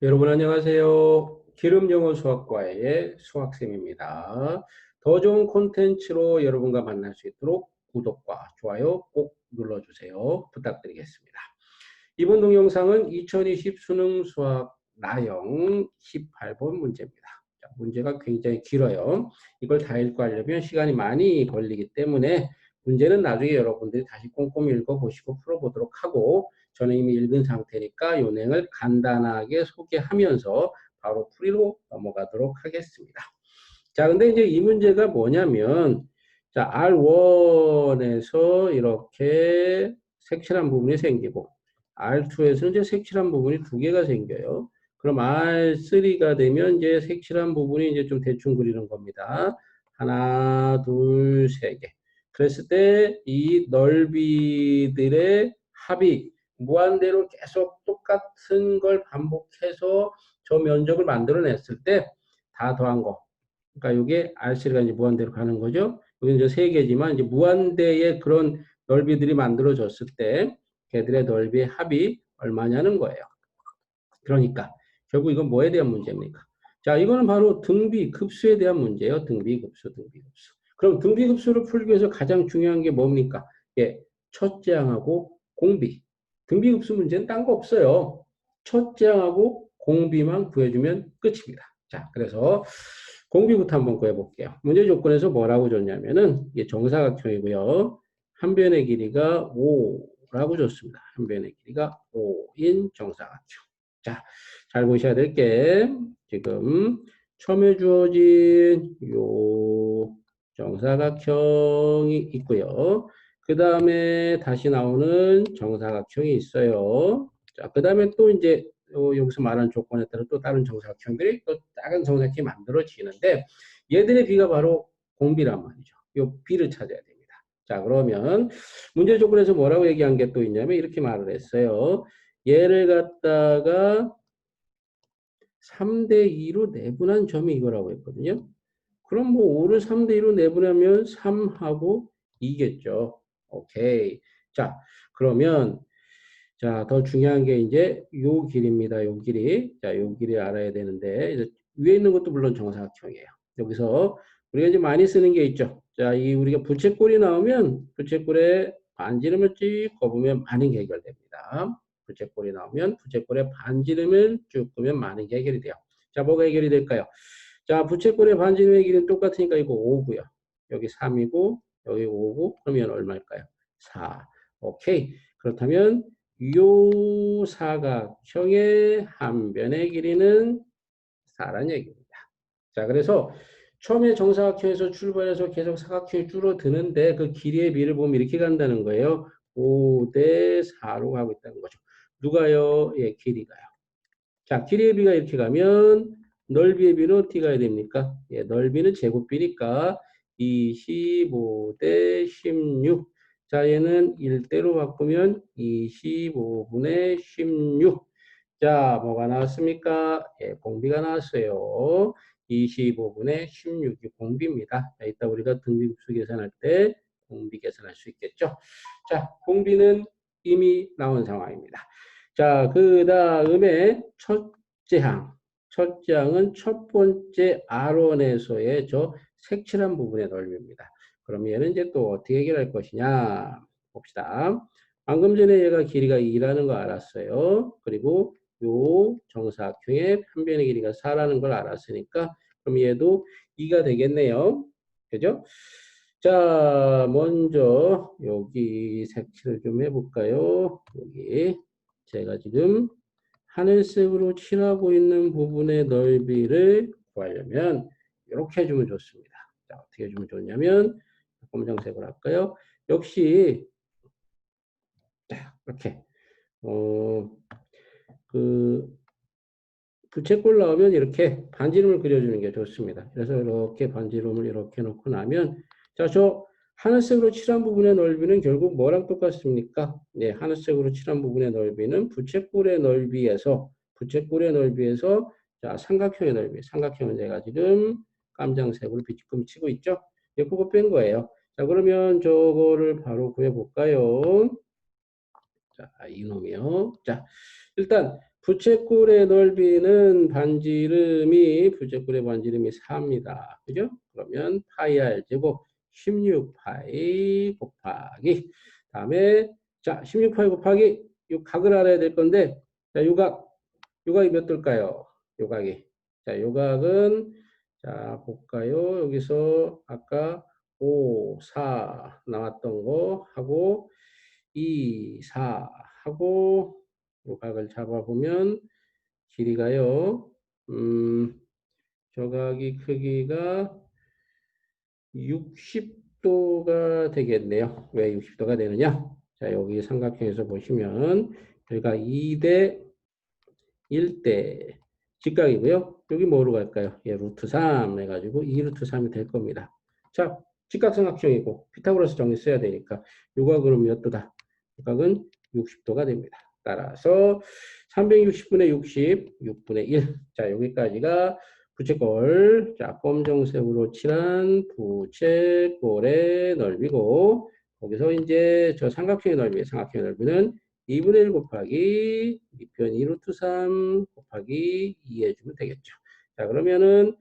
여러분 안녕하세요. 기름 영어 수학과의 수학쌤입니다. 더 좋은 콘텐츠로 여러분과 만날 수 있도록 구독과 좋아요 꼭 눌러주세요. 부탁드리겠습니다. 이번 동영상은 2020 수능 수학 나영 18번 문제입니다. 자, 문제가 굉장히 길어요. 이걸 다 읽고 하려면 시간이 많이 걸리기 때문에 문제는 나중에 여러분들이 다시 꼼꼼히 읽어보시고 풀어보도록 하고 저는 이미 읽은 상태니까 요행을 간단하게 소개하면서 바로 풀이로 넘어가도록 하겠습니다. 자, 근데 이제 이 문제가 뭐냐면, 자, R1에서 이렇게 색칠한 부분이 생기고, R2에서 이제 색칠한 부분이 두 개가 생겨요. 그럼 R3가 되면 이제 색칠한 부분이 이제 좀 대충 그리는 겁니다. 하나, 둘, 세 개. 그랬을 때 이 넓이들의 합이 무한대로 계속 똑같은 걸 반복해서 저 면적을 만들어냈을 때 다 더한 거. 그러니까 이게 R3가 이제 무한대로 가는 거죠. 여기 이제 세 개지만 이제 무한대의 그런 넓이들이 만들어졌을 때 걔들의 넓이의 합이 얼마냐는 거예요. 그러니까 결국 이건 뭐에 대한 문제입니까? 자, 이거는 바로 등비 급수에 대한 문제예요. 등비 급수, 등비 급수. 그럼 등비 급수를 풀기 위해서 가장 중요한 게 뭡니까? 예, 첫째 항하고 공비. 등비급수 문제는 딴 거 없어요. 첫째 항하고 공비만 구해주면 끝입니다. 자, 그래서 공비부터 한번 구해볼게요. 문제 조건에서 뭐라고 줬냐면은 이게 정사각형이고요. 한 변의 길이가 5라고 줬습니다. 한 변의 길이가 5인 정사각형. 자, 잘 보셔야 될 게 지금 처음에 주어진 요 정사각형이 있고요. 그 다음에 다시 나오는 정사각형이 있어요. 자, 그 다음에 또 이제 여기서 말하는 조건에 따라 또 다른 정사각형들이 또 작은 정사각형이 만들어지는데 얘들의 비가 바로 공비란 말이죠. 이 비를 찾아야 됩니다. 자, 그러면 문제 조건에서 뭐라고 얘기한 게 또 있냐면 이렇게 말을 했어요. 얘를 갖다가 3대 2로 내분한 점이 이거라고 했거든요. 그럼 뭐 5를 3대 2로 내분하면 3하고 2겠죠. 오케이. 자, 그러면 자, 더 중요한 게 이제 요 길입니다. 요 길이. 자, 요 길이 알아야 되는데 위에 있는 것도 물론 정사각형이에요. 여기서 우리가 이제 많이 쓰는 게 있죠. 자, 이 우리가 부채꼴이 나오면 부채꼴에 반지름을 쭉 꼽으면 많은 게 해결됩니다. 부채꼴이 나오면 부채꼴에 반지름을 쭉 끄면 많은 게 해결이 돼요. 자, 뭐가 해결이 될까요? 자, 부채꼴의 반지름의 길이는 똑같으니까 이거 5고요. 여기 3이고 여기 5고 그러면 얼마일까요? 4. 오케이. 그렇다면 요 사각형의 한 변의 길이는 4란 얘기입니다. 자, 그래서 처음에 정사각형에서 출발해서 계속 사각형이 줄어드는데 그 길이의 비를 보면 이렇게 간다는 거예요. 5 대 4로 가고 있다는 거죠. 누가요? 예, 길이가요. 자, 길이의 비가 이렇게 가면 넓이의 비는 어떻게 가야 됩니까? 예, 넓이는 제곱비니까 25대 16. 자, 얘는 1대로 바꾸면 25분의 16. 자, 뭐가 나왔습니까? 예, 공비가 나왔어요. 25분의 16이 공비입니다. 자, 이따 우리가 등비급수 계산할 때 공비 계산할 수 있겠죠. 자, 공비는 이미 나온 상황입니다. 자, 그 다음에 첫째 항. 첫째 항은 첫 번째 R1에서의 저 색칠한 부분의 넓이입니다. 그럼 얘는 이제 또 어떻게 해결할 것이냐 봅시다. 방금 전에 얘가 길이가 2라는 거 알았어요. 그리고 요 정사각형의 한 변의 길이가 4라는 걸 알았으니까 그럼 얘도 2가 되겠네요. 그죠? 자, 먼저 여기 색칠을 좀 해볼까요? 여기 제가 지금 하늘색으로 칠하고 있는 부분의 넓이를 구하려면 이렇게 해주면 좋습니다. 자, 어떻게 해주면 좋냐면 검정색으로 할까요? 역시 자, 이렇게 어, 그 부채꼴 나오면 이렇게 반지름을 그려주는 게 좋습니다. 그래서 이렇게 반지름을 이렇게 놓고 나면 자, 저 하늘색으로 칠한 부분의 넓이는 결국 뭐랑 똑같습니까? 네, 하늘색으로 칠한 부분의 넓이는 부채꼴의 넓이에서 부채꼴의 넓이에서 자 삼각형의 넓이, 삼각형은 제가 지금 깜장색으로 비금 치고 있죠? 예, 그거 뺀 거예요. 자, 그러면 저거를 바로 구해볼까요? 자, 이놈이요. 자, 일단 부채꼴의 넓이는 반지름이 부채꼴의 반지름이 4입니다. 그죠? 그러면 파이 r 제곱 16파이 곱하기 다음에 자 16파이 곱하기 요 각을 알아야 될 건데 자 요각 요각이 몇 돌까요? 요각이 자 요각은 자 볼까요? 여기서 아까 5, 4 나왔던 거 하고 2, 4 하고 요각을 잡아보면 길이가요. 음, 조각이 크기가 60도가 되겠네요. 왜 60도가 되느냐? 자, 여기 삼각형에서 보시면 여기가 2대 1대 직각이고요. 여기 뭐로 갈까요? 예, 루트 3 해가지고 2 루트 3이 될 겁니다. 자, 직각삼각형이고 피타고라스 정리 써야 되니까 요가 그럼 몇 도다? 요각은 60도가 됩니다. 따라서 360분의 60, 6분의 1. 자, 여기까지가 부채꼴. 자, 검정색으로 칠한 부채꼴의 넓이고, 거기서 이제 저 삼각형의 넓이, 삼각형의 넓이는 2분의 1 곱하기 2편 2루트 3 곱하기 2 해주면 되겠죠. 자, 그러면은,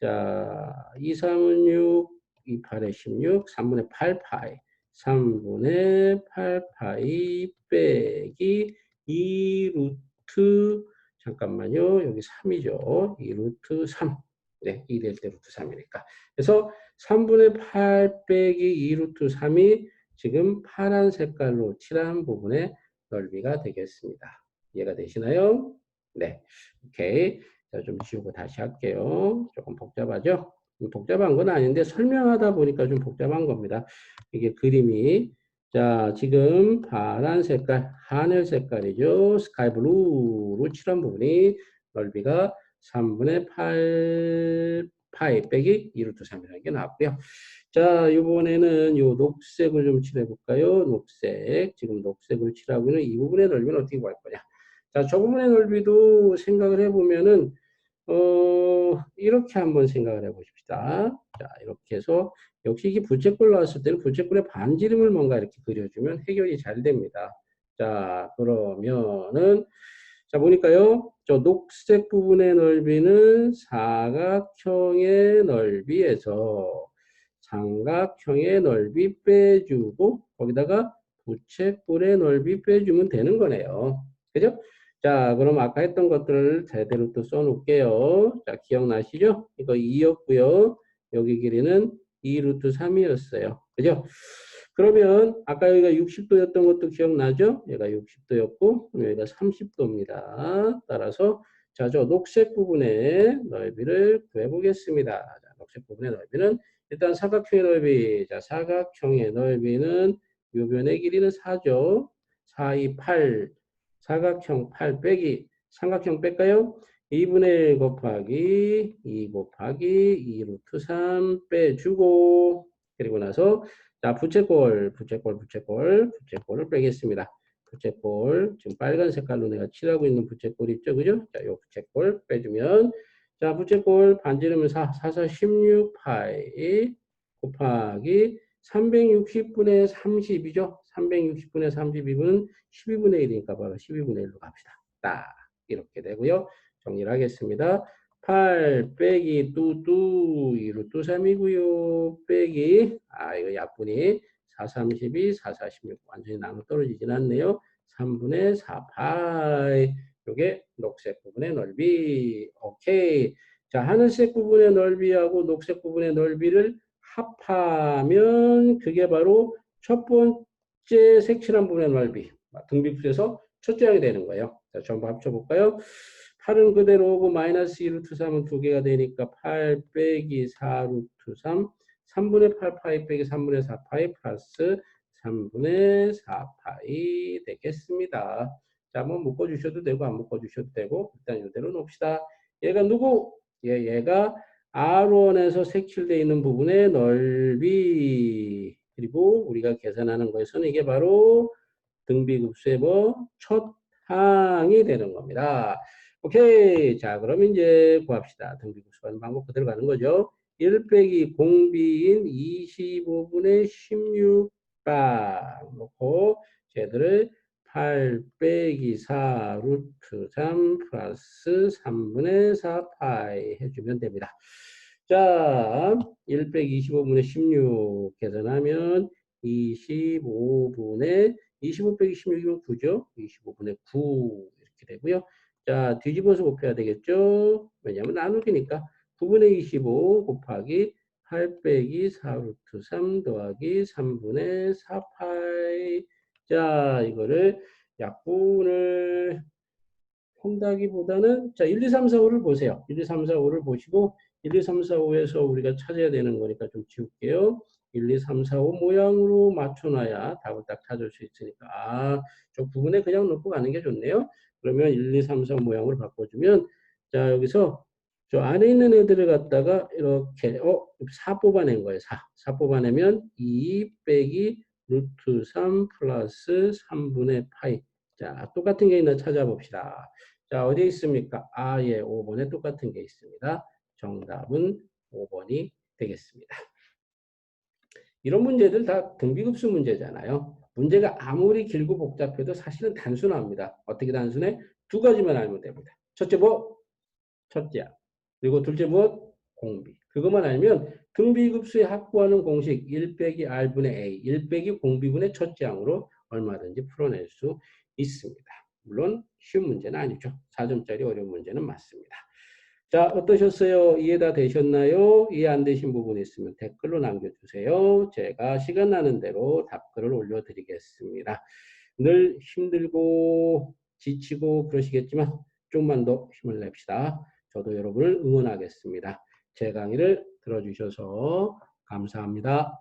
자, 2, 3은 6, 2, 8에 16, 3분의 8 파이, 3분의 8 파이 빼기 2 루트 잠깐만요. 여기 3이죠. 2 루트 3. 네, 2 될 때 루트 3이니까. 그래서 3분의 8 빼기 2 루트 3이 지금 파란 색깔로 칠한 부분의 넓이가 되겠습니다. 이해가 되시나요? 네. 오케이. 자, 좀 지우고 다시 할게요. 조금 복잡하죠? 복잡한 건 아닌데 설명하다 보니까 좀 복잡한 겁니다. 이게 그림이 자, 지금 파란 색깔, 하늘 색깔이죠. 스카이 블루로 칠한 부분이 넓이가 3분의 8 파이 빼기 2루트 3이라는 게 나왔고요. 자, 이번에는 요 녹색을 좀 칠해볼까요? 녹색. 지금 녹색을 칠하고 있는 이 부분의 넓이는 어떻게 구할 거냐? 자, 저 부분의 넓이도 생각을 해보면은, 어, 이렇게 한번 생각을 해보십시다. 자, 이렇게 해서 역시 이게 부채꼴 나왔을 때는 부채꼴의 반지름을 뭔가 이렇게 그려주면 해결이 잘 됩니다. 자, 그러면은, 자, 보니까요. 저 녹색 부분의 넓이는 사각형의 넓이에서 삼각형의 넓이 빼주고, 거기다가 부채꼴의 넓이 빼주면 되는 거네요. 그죠? 자, 그럼 아까 했던 것들을 제대로 또 써놓을게요. 자, 기억나시죠? 이거 2였고요. 여기 길이는 2 루트 3이었어요. 그죠? 그러면 아까 여기가 60도였던 것도 기억나죠? 얘가 60도였고 여기가 30도입니다. 따라서 자, 저 녹색 부분의 넓이를 구해보겠습니다. 자, 녹색 부분의 넓이는 일단 사각형의 넓이. 자, 사각형의 넓이는 요변의 길이는 4죠. 4, 2, 8. 사각형 8 빼기 삼각형 뺄까요? 2분의 1 곱하기 2 곱하기 2 루트 3 빼주고 그리고 나서 자 부채꼴 부채꼴 부채꼴 부채꼴을 빼겠습니다. 부채꼴 지금 빨간 색깔로 내가 칠하고 있는 부채꼴 있죠 그죠? 자 요 부채꼴 빼주면 자 부채꼴 반지름은 4, 4, 4, 16파이 곱하기 360분의 30이죠. 360분의 32분은 12분의 1이니까 바로 12분의 1로 갑시다. 딱 이렇게 되고요. 정리를 하겠습니다. 8 빼기 뚜뚜 2루 뚜 3이고요. 빼기 아 이거 약분이 4 32 4 46 완전히 나눠 떨어지진 않네요. 3분의 4 파이 요게 녹색 부분의 넓이 오케이 자 하늘색 부분의 넓이하고 녹색 부분의 넓이를 합하면 그게 바로 첫 번째 색칠한 부분의 넓이 등비풀에서 첫째 항이 되는 거예요. 자 전부 합쳐볼까요? 8은 그대로 오고 마이너스 2루트 3은 두 개가 되니까 8 빼기 4루트 3 3분의 8파이 빼기 3분의 4파이 플러스 3분의 4파이 되겠습니다. 자, 한번 묶어주셔도 되고 안 묶어주셔도 되고 일단 이대로 놓읍시다. 얘가 누구? 얘, 얘가 R1에서 색칠되어 있는 부분의 넓이 그리고 우리가 계산하는 거에서는 이게 바로 등비급수의 뭐 첫 항이 되는 겁니다. 오케이. 자, 그럼 이제 구합시다. 등비급수 가는 방법 그대로 가는 거죠. 1 빼기 공비인 25분의 16방 놓고 쟤들을 8 빼기 4 루트 3 플러스 3분의 4 파이 해주면 됩니다. 자, 1 빼기 25분의 16 계산하면 25분의 25 빼기 16이면 9죠. 25분의 9 이렇게 되고요. 자, 뒤집어서 곱해야 되겠죠. 왜냐하면 나누기니까 9분의 25 곱하기 8 빼기 4 루트 3 더하기 3분의 4 파이 자, 이거를 약분을 한다기보다는 자, 1, 2, 3, 4, 5를 보세요. 1, 2, 3, 4, 5를 보시고 1, 2, 3, 4, 5에서 우리가 찾아야 되는 거니까 좀 지울게요. 1, 2, 3, 4, 5 모양으로 맞춰놔야 답을 딱 찾을 수 있으니까 아, 저 부분에 그냥 넣고 가는 게 좋네요. 그러면 1, 2, 3, 4 모양으로 바꿔주면 자 여기서 저 안에 있는 애들을 갖다가 이렇게 어, 4 뽑아낸 거예요. 4. 4 뽑아내면 2 빼기 루트 3 플러스 3분의 파이. 자, 똑같은 게 있나 찾아봅시다. 자, 어디에 있습니까? 아, 예, 5번에 똑같은 게 있습니다. 정답은 5번이 되겠습니다. 이런 문제들 다 등비급수 문제잖아요. 문제가 아무리 길고 복잡해도 사실은 단순합니다. 어떻게 단순해? 두 가지만 알면 됩니다. 첫째 뭐? 첫째. 그리고 둘째 무엇? 공비. 그것만 알면 등비급수에 확보하는 공식 1 빼기 r분의 a, 1 빼기 공비분의 첫째 항으로 얼마든지 풀어낼 수 있습니다. 물론 쉬운 문제는 아니죠. 4점짜리 어려운 문제는 맞습니다. 자, 어떠셨어요? 이해 다 되셨나요? 이해 안 되신 부분 있으면 댓글로 남겨주세요. 제가 시간 나는 대로 답글을 올려드리겠습니다. 늘 힘들고 지치고 그러시겠지만 좀만 더 힘을 냅시다. 저도 여러분을 응원하겠습니다. 제 강의를 들어주셔서 감사합니다.